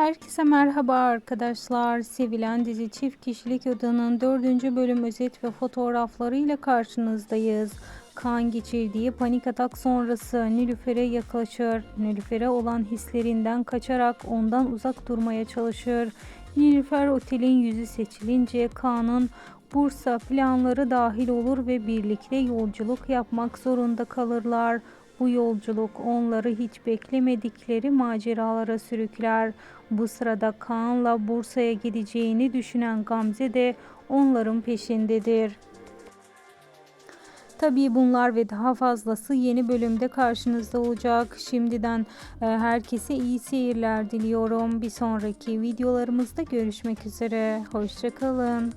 Herkese merhaba arkadaşlar. Sevilen dizi Çift Kişilik Odanın 4. bölüm özet ve fotoğraflarıyla karşınızdayız. Kaan geçirdiği panik atak sonrası Nilüfer'e yaklaşır. Nilüfer'e olan hislerinden kaçarak ondan uzak durmaya çalışır. Nilüfer otelin yüzü seçilince Kaan'ın Bursa planları dahil olur ve birlikte yolculuk yapmak zorunda kalırlar. Bu yolculuk onları hiç beklemedikleri maceralara sürükler. Bu sırada Kaan'la Bursa'ya gideceğini düşünen Gamze de onların peşindedir. Tabii bunlar ve daha fazlası yeni bölümde karşınızda olacak. Şimdiden e, herkese iyi seyirler diliyorum. Bir sonraki videolarımızda görüşmek üzere. Hoşçakalın.